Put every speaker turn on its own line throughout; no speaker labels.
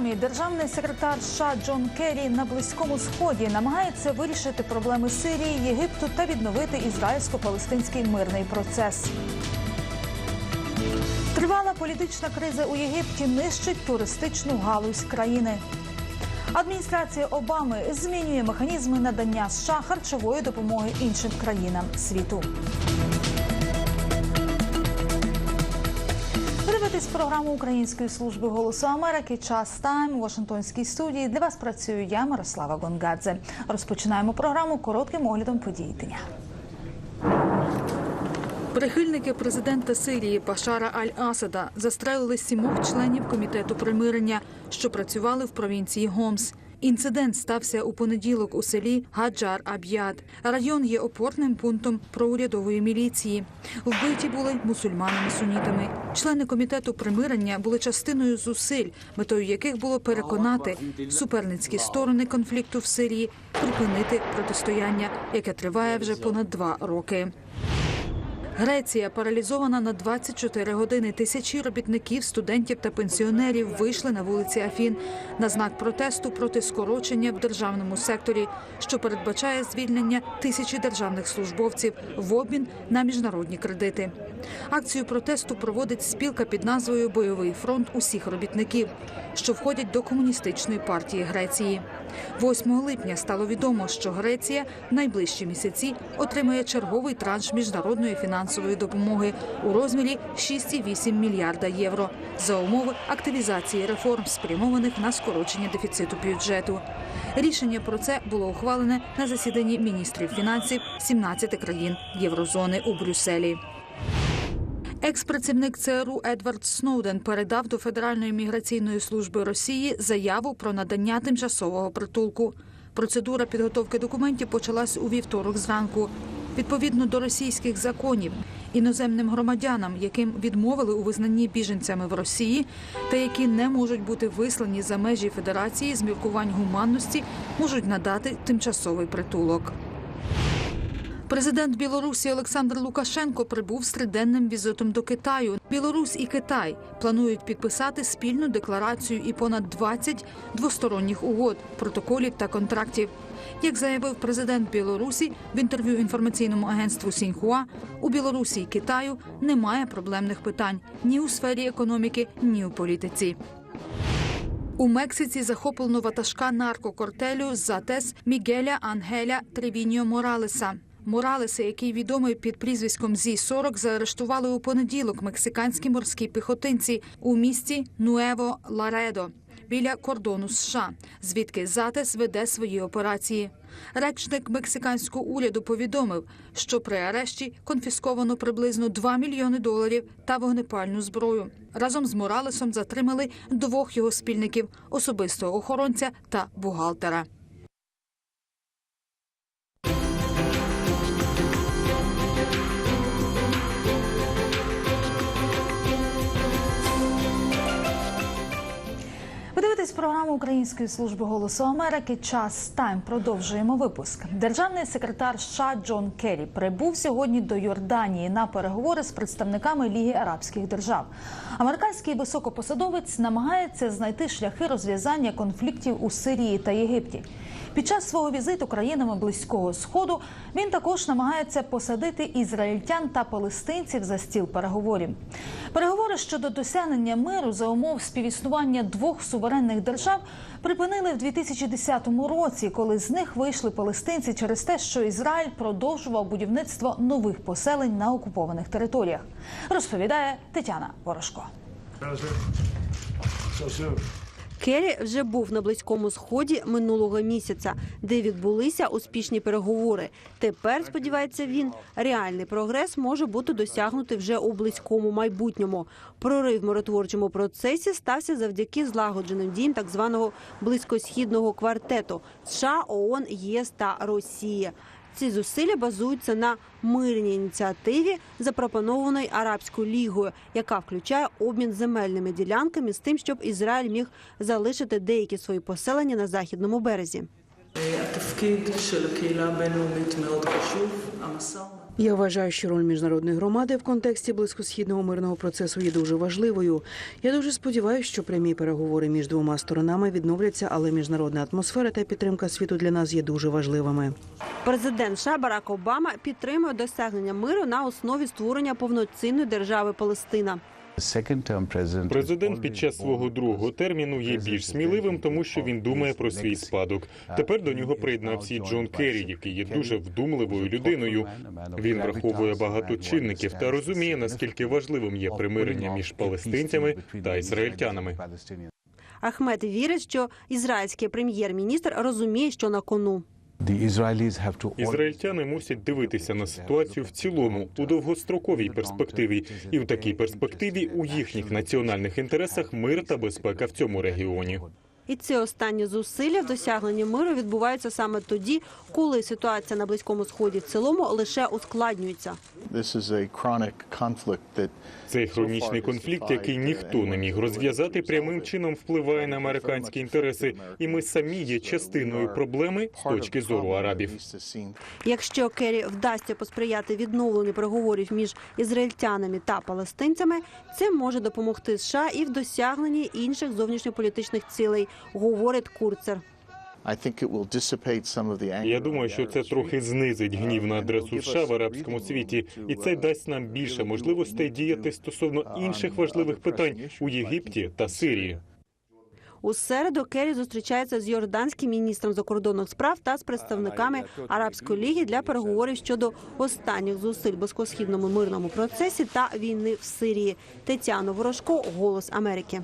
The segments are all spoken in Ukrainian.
Програмі державний секретар США Джон Керрі на близькому сході намагається вирішити проблеми Сирії, Єгипту та відновити ізраїльсько-палестинський мирний процес. Тривала політична криза у Єгипті нищить туристичну галузь країни. Адміністрація Обами змінює механізми надання США харчової допомоги іншим країнам світу. Дивитесь програму Української служби голосу Америки. Час тайм у Вашингтонській студії. Для вас працюю я, Мирослава Гонгадзе. Розпочинаємо програму коротким оглядом подій дня. Прихильники президента Сирії Башара Аль-Асада застрелили сімох членів комітету примирення, що працювали в провінції Гомс. Інцидент стався у понеділок у селі Гаджар Аб'яд. Район є опорним пунктом проурядової міліції. Вбиті були мусульманами-сунітами. Члени комітету примирення були частиною зусиль, метою яких було переконати суперницькі сторони конфлікту в Сирії припинити протистояння, яке триває вже понад два роки. Греція паралізована на 24 години. Тисячі робітників, студентів та пенсіонерів вийшли на вулиці Афін на знак протесту проти скорочення в державному секторі, що передбачає звільнення тисячі державних службовців в обмін на міжнародні кредити. Акцію протесту проводить спілка під назвою Бойовий фронт усіх робітників, що входять до комуністичної партії Греції. 8 липня стало відомо, що Греція найближчі місяці отримає черговий транш міжнародної фінансової допомоги у розмірі 6,8 мільярда євро за умови активізації реформ, спрямованих на скорочення дефіциту бюджету. Рішення про це було ухвалене на засіданні міністрів фінансів 17 країн Єврозони у Брюсселі. Екс-працівник ЦРУ Едвард Сноуден передав до Федеральної міграційної служби Росії заяву про надання тимчасового притулку. Процедура підготовки документів почалась у вівторок зранку. Відповідно до російських законів, іноземним громадянам, яким відмовили у визнанні біженцями в Росії, та які не можуть бути вислані за межі Федерації з міркувань гуманності, можуть надати тимчасовий притулок. Президент Білорусі Олександр Лукашенко прибув з триденним візитом до Китаю. Білорусь і Китай планують підписати спільну декларацію і понад 20 двосторонніх угод, протоколів та контрактів. Як заявив президент Білорусі в інтерв'ю інформаційному агентству Сіньхуа, у Білорусі і Китаю немає проблемних питань ні у сфері економіки, ні у політиці. У Мексиці захоплено ватажка наркокортелю Затес Мігеля Ангеля Тревіньо Моралеса. Моралеса, який відомий під прізвиськом зі 40 заарештували у понеділок мексиканські морські піхотинці у місті Нуево Ларедо біля кордону США, звідки Затес веде свої операції. Речник мексиканського уряду повідомив, що при арешті конфісковано приблизно 2 мільйони доларів та вогнепальну зброю. Разом з Моралесом затримали двох його спільників особистого охоронця та бухгалтера. Ви дивитесь програму Української служби голосу Америки. Час тайм. Продовжуємо випуск. Державний секретар США Джон Керрі прибув сьогодні до Йорданії на переговори з представниками Ліги Арабських держав. Американський високопосадовець намагається знайти шляхи розв'язання конфліктів у Сирії та Єгипті. Під час свого візиту країнами близького сходу він також намагається посадити ізраїльтян та палестинців за стіл переговорів. Переговори щодо досягнення миру за умов співіснування двох суверенних держав припинили в 2010 році, коли з них вийшли палестинці через те, що Ізраїль продовжував будівництво нових поселень на окупованих територіях. Розповідає Тетяна Ворожко.
Керрі вже був на близькому сході минулого місяця, де відбулися успішні переговори. Тепер сподівається він, реальний прогрес може бути досягнутий вже у близькому майбутньому. Прорив в миротворчому процесі стався завдяки злагодженим діям так званого близькосхідного квартету США, ООН, ЄС та Росія. Ці зусилля базуються на мирній ініціативі, запропонованої Арабською лігою, яка включає обмін земельними ділянками з тим, щоб Ізраїль міг залишити деякі свої поселення на західному березі.
Я вважаю, що роль міжнародної громади в контексті близькосхідного мирного процесу є дуже важливою. Я дуже сподіваюся, що прямі переговори між двома сторонами відновляться, але міжнародна атмосфера та підтримка світу для нас є дуже важливими.
Президент США Барак Обама підтримує досягнення миру на основі створення повноцінної держави Палестина.
Президент під час свого другого терміну є більш сміливим, тому що він думає про свій спадок. Тепер до нього приєднався і Джон Керрі, який є дуже вдумливою людиною. Він враховує багато чинників та розуміє, наскільки важливим є примирення між палестинцями та ізраїльтянами.
Ахмед вірить, що ізраїльський прем'єр-міністр розуміє, що на кону.
Ізраїльтяни мусять дивитися на ситуацію в цілому у довгостроковій перспективі, і в такій перспективі у їхніх національних інтересах мир та безпека в цьому регіоні.
І ці останні зусилля в досягненні миру відбуваються саме тоді, коли ситуація на близькому сході в цілому лише ускладнюється.
Цей хронічний конфлікт, який ніхто не міг розв'язати, прямим чином впливає на американські інтереси, і ми самі є частиною проблеми з точки зору арабів.
Якщо Керрі вдасться посприяти відновленню переговорів між ізраїльтянами та палестинцями, це може допомогти США і в досягненні інших зовнішньополітичних цілей, говорить Курцер.
I think it will dissipate some of the anger.
Я думаю, що це трохи знизить гнів на адресу США в арабському світі, і це дасть нам більше можливостей діяти стосовно інших важливих питань у Єгипті та Сирії.
У середу Керрі зустрічається з йорданським міністром закордонних справ та з представниками Арабської ліги для переговорів щодо останніх зусиль в близькосхідному мирному процесі та війни в Сирії. Тетяна Ворожко, Голос Америки.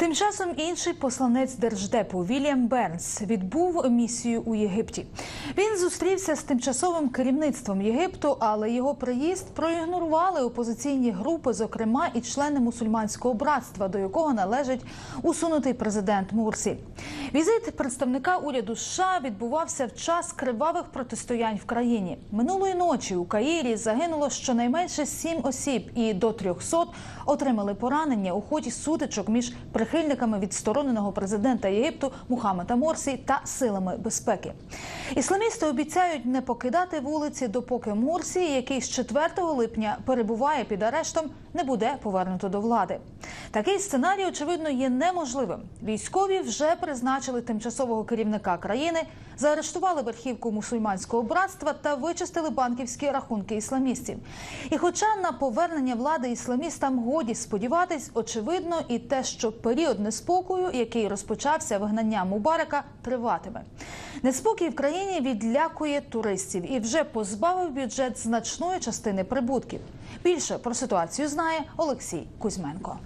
Тим часом інший посланець держдепу Вільям Бернс відбув місію у Єгипті. Він зустрівся з тимчасовим керівництвом Єгипту, але його приїзд проігнорували опозиційні групи, зокрема і члени мусульманського братства, до якого належить усунутий президент Мурсі. Візит представника уряду США відбувався в час кривавих протистоянь в країні. Минулої ночі у Каїрі загинуло щонайменше сім осіб, і до 300 отримали поранення у ході сутичок між прихильниками відстороненого президента Єгипту Мухаммеда Морсі та силами безпеки. Ісламісти обіцяють не покидати вулиці, допоки Мурсі, який з 4 липня перебуває під арештом, не буде повернуто до влади. Такий сценарій, очевидно, є неможливим. Військові вже призначили тимчасового керівника країни, заарештували верхівку мусульманського братства та вичистили банківські рахунки ісламістів. І хоча на повернення влади ісламістам годі сподіватись, очевидно, і те, що період неспокою, який розпочався вигнанням Мубарака, триватиме. Неспокій в країні відлякує туристів і вже позбавив бюджет значної частини прибутків. Більше про ситуацію знає Олексій Кузьменко.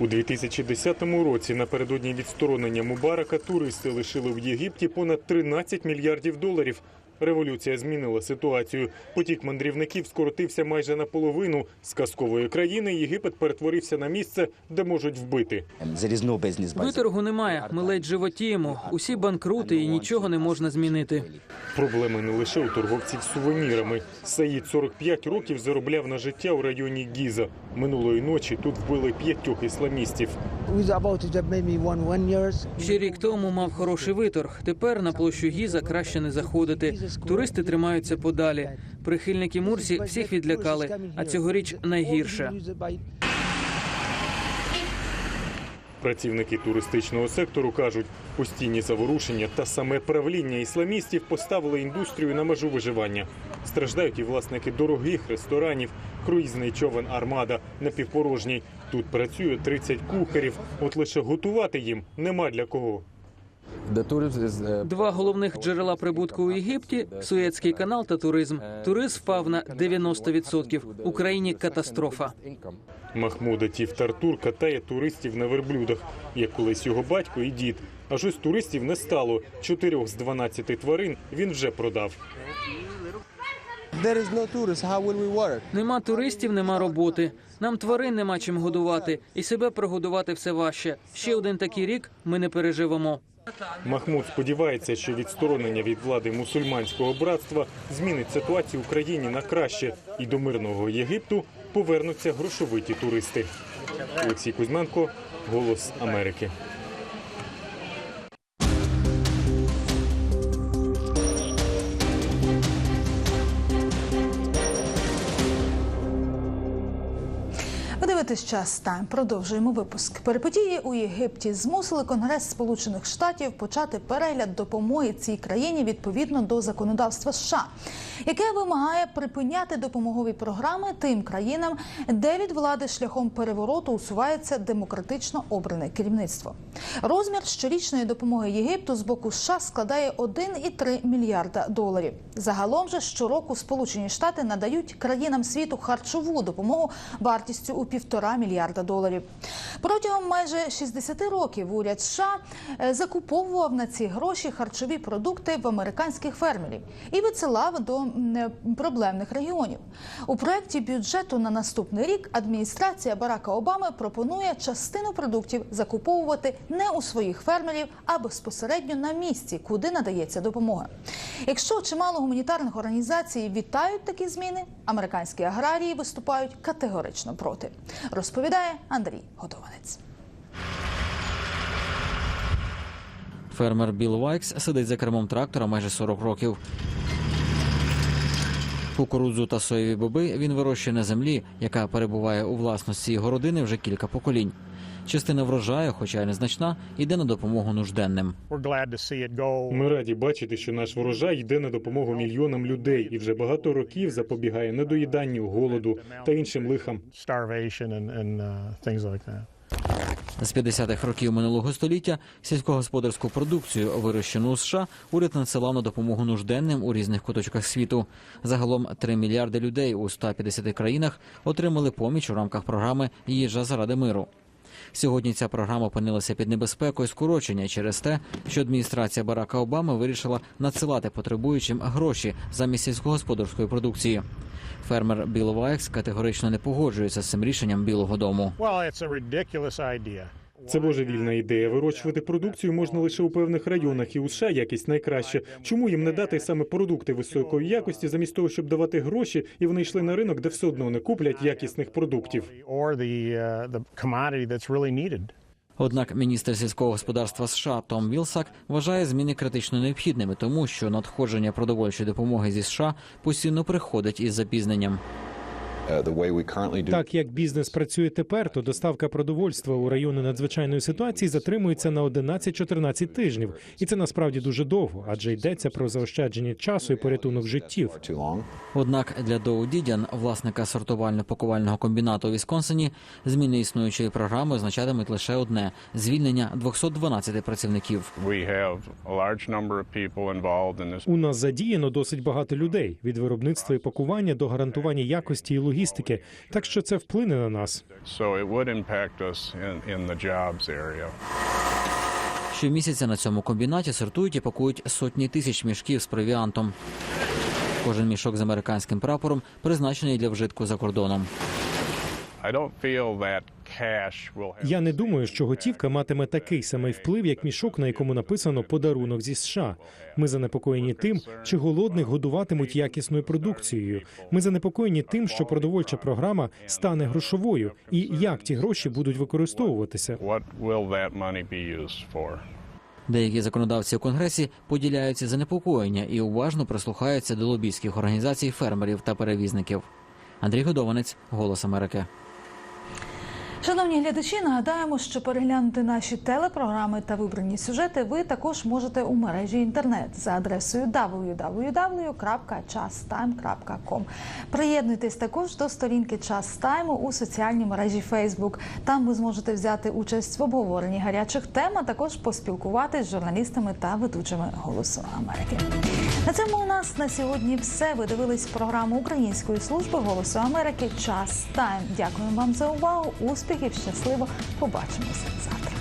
У 2010 році напередодні відсторонення Мубарака туристи лишили в Єгипті понад 13 мільярдів доларів. Революція змінила ситуацію. Потік мандрівників скоротився майже наполовину. З казкової країни Єгипет перетворився на місце, де можуть вбити.
Виторгу немає. Ми ледь животіємо. Усі банкрути і нічого не можна змінити.
Проблеми не лише у торговців сувенірами. Саїд 45 років заробляв на життя у районі Гіза. Минулої ночі тут вбили п'ятьох ісламістів.
Ще рік тому мав хороший виторг. Тепер на площу Гіза краще не заходити. Туристи тримаються подалі. Прихильники Мурсі всіх відлякали. А цьогоріч найгірше.
Працівники туристичного сектору кажуть, постійні заворушення та саме правління ісламістів поставили індустрію на межу виживання. Страждають і власники дорогих ресторанів, круїзний човен Армада напівпорожній. Тут працює 30 кухарів. От лише готувати їм нема для кого.
Два головних джерела прибутку у Єгипті Суецький канал та туризм. Туризм впав на 90%. Україні катастрофа.
Махмуда Тіфтартур катає туристів на верблюдах, як колись його батько і дід. Аж ось туристів не стало. Чотирьох з 12 тварин він вже продав.
Нема туристів, нема роботи. Нам тварин нема чим годувати, і себе прогодувати все важче. Ще один такий рік ми не переживемо.
Махмуд сподівається, що відсторонення від влади мусульманського братства змінить ситуацію в країні на краще, і до мирного Єгипту повернуться грошовиті туристи. Олексій Кузьменко, Голос Америки.
Дивитесь час тайм. Продовжуємо випуск. Перипетії у Єгипті змусили Конгрес Сполучених Штатів почати перегляд допомоги цій країні відповідно до законодавства США, яке вимагає припиняти допомогові програми тим країнам, де від влади шляхом перевороту усувається демократично обране керівництво. Розмір щорічної допомоги Єгипту з боку США складає 1,3 мільярда доларів. Загалом же щороку Сполучені Штати надають країнам світу харчову допомогу вартістю у півтора мільярда доларів. Протягом майже 60 років уряд США е, закуповував на ці гроші харчові продукти в американських фермерів і висилав до е, проблемних регіонів. У проєкті бюджету на наступний рік адміністрація Барака Обами пропонує частину продуктів закуповувати не у своїх фермерів, а безпосередньо на місці, куди надається допомога. Якщо чимало гуманітарних організацій вітають такі зміни, американські аграрії виступають категорично проти. Розповідає Андрій Готованець.
Фермер Біл Вайкс сидить за кермом трактора майже 40 років. Кукурудзу та соєві боби він вирощує на землі, яка перебуває у власності його родини вже кілька поколінь. Частина врожаю, хоча й незначна, йде на допомогу нужденним.
Ми раді бачити, що наш врожай йде на допомогу мільйонам людей і вже багато років запобігає недоїданню, голоду та іншим лихам.
Uh.
З 50-х років минулого століття сільськогосподарську продукцію, вирощену у США, уряд надсилав на допомогу нужденним у різних куточках світу. Загалом 3 мільярди людей у 150 країнах отримали поміч у рамках програми Їжа заради миру. Сьогодні ця програма опинилася під небезпекою скорочення через те, що адміністрація Барака Обами вирішила надсилати потребуючим гроші замість сільськогосподарської продукції. Фермер Білл Вайкс категорично не погоджується з цим рішенням Білого Дому.
Це божевільна ідея. Вирощувати продукцію можна лише у певних районах, і у США якість найкраща. Чому їм не дати саме продукти високої якості, замість того, щоб давати гроші, і вони йшли на ринок, де все одно не куплять якісних продуктів.
Однак міністр сільського господарства США Том Вілсак вважає зміни критично необхідними, тому що надходження продовольчої допомоги зі США постійно приходить із запізненням.
Так як бізнес працює тепер, то доставка продовольства у райони надзвичайної ситуації затримується на 11-14 тижнів, і це насправді дуже довго, адже йдеться про заощадження часу і порятунок життів.
Однак для Доу Дідян, власника сортувально-пакувального комбінату у Вісконсині, зміни існуючої програми означатимуть лише одне звільнення 212 працівників.
We have a large number of people involved in this.
У нас задіяно досить багато людей від виробництва і пакування до гарантування якості і логістики, так що це вплине на нас.
Щомісяця на цьому комбінаті сортують і пакують сотні тисяч мішків з провіантом. Кожен мішок з американським прапором призначений для вжитку за кордоном.
Я не думаю, що готівка матиме такий самий вплив, як мішок, на якому написано подарунок зі США. Ми занепокоєні тим, чи голодних годуватимуть якісною продукцією. Ми занепокоєні тим, що продовольча програма стане грошовою, і як ті гроші будуть використовуватися.
Деякі законодавці у конгресі поділяють ці занепокоєння і уважно прислухаються до лобійських організацій фермерів та перевізників. Андрій Годованець, Голос Америки.
Шановні глядачі, нагадаємо, що переглянути наші телепрограми та вибрані сюжети ви також можете у мережі інтернет за адресою www.chastime.com. Приєднуйтесь також до сторінки Час у соціальній мережі Facebook. Там ви зможете взяти участь в обговоренні гарячих тем, а також поспілкуватись з журналістами та ведучими Голосу Америки. На цьому у нас на сьогодні все. Ви дивились програму Української служби Голосу Америки. Час Тайм. Дякуємо вам за увагу. Успіхів, щасливо. Побачимося завтра.